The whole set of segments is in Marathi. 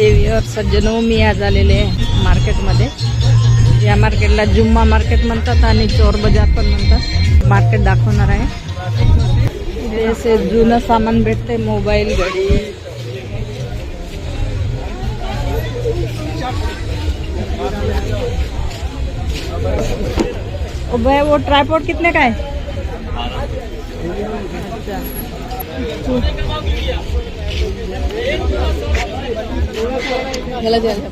और सज्जनो हो, मी आज आलेले आहे मार्केटमध्ये या मार्केटला जुम्मा मार्केट म्हणतात आणि चोर बाजार पण म्हणतात मार्केट दाखवणार आहे इथे असे जुनं सामान भेटते मोबाईल घडी भाई वो ट्राईपोर्ट कितने का है ह्याला द्यायला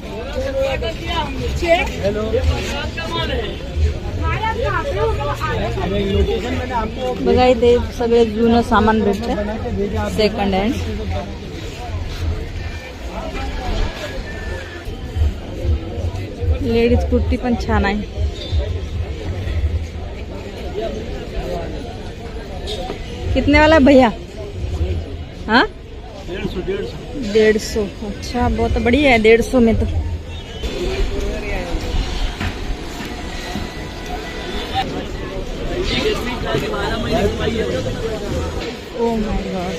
बघा इथे सगळे जुनं सामान भेटत सेकंड हँड लेडीज कुर्ती पण छान आहे कितने वाला भैया हा डेढ़ सौ अच्छा बहुत बढ़िया है डेढ़ सौ में तो ओ माय गॉड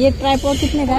ये ट्राईपोर्ट कितने का है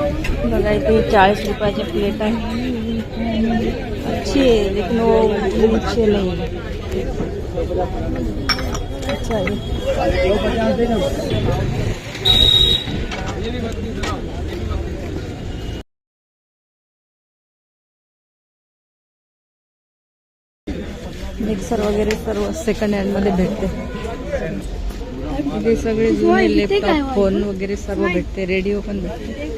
बगैर तो चालीस चाळीस रुपयाची प्लेट है अच्छी है लेकिन वो अच्छे नहीं है अच्छा मिक्सर वगैरह सर्व सेकंड हैंड मध्य भेटते सगे जुने लैपटॉप फोन वगैरह सर्व भेटते रेडियो पेटते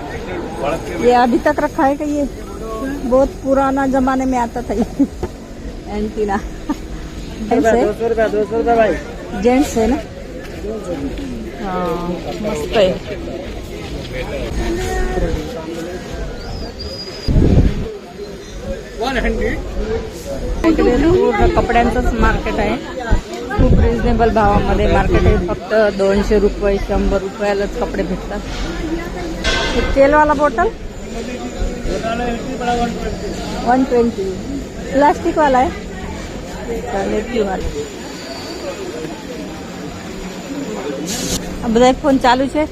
ये अभी तक रखा है कि ये बहुत पुराना जमाने में आता था ये एंटीना जेंट्स है ना मस्त है पूर्ण कपड्यांचंच मार्केट आहे खूप रिझनेबल भावामध्ये मार्केट आहे फक्त दोनशे रुपये शंभर रुपयालाच कपडे भेटतात तेल वाला बोतल वन ट्वेंटी प्लास्टिक वाला है अब आईफोन चालू छे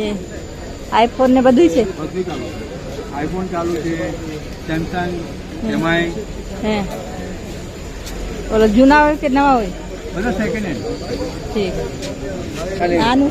ये आईफोन ने बधु छे आईफोन चालू छे सैमसंग एमआई जूना हो नवा हो बड़ा ठीक खाली आनु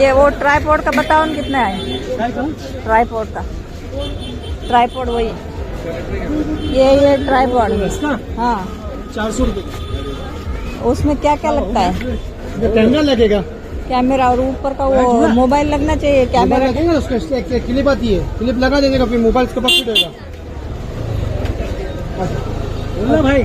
ये वो ट्राईपोर्ट का बताओ न कितना है ट्राईपोर्ट का ट्राईपोर्ट वही ये ये ट्राईपोर्ट हाँ चार सौ रुपये उसमें क्या क्या लगता है कैमरा लगेगा कैमरा और ऊपर का वो मोबाइल लगना चाहिए कैमरा लगेगा उसका क्लिप आती है क्लिप लगा देंगे का मोबाइल उसके पास फिट होगा भाई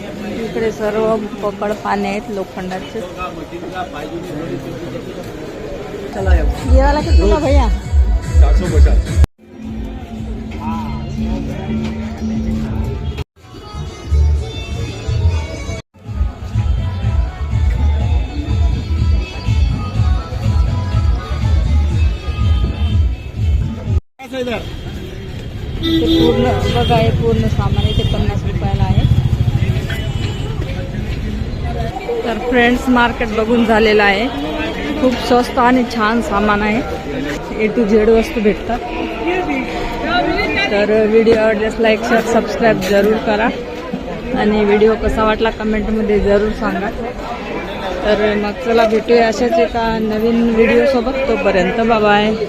इकडे सर्व पकड पाने आहेत लोखंडाचे येवाला तुला भैया पूर्ण बघा हे पूर्ण सामान इथे पन्नास रुपयाला तर फ्रेंड्स मार्केट बघून झालेलं आहे खूप स्वस्त आणि छान सामान आहे ए टू झेड वस्तू भेटतात तर व्हिडिओ आवडल्यास लाईक शेअर सबस्क्राईब जरूर करा आणि व्हिडिओ कसा वाटला कमेंटमध्ये जरूर सांगा तर मग चला भेटूया अशाच एका नवीन व्हिडिओसोबत तोपर्यंत बाबा आहे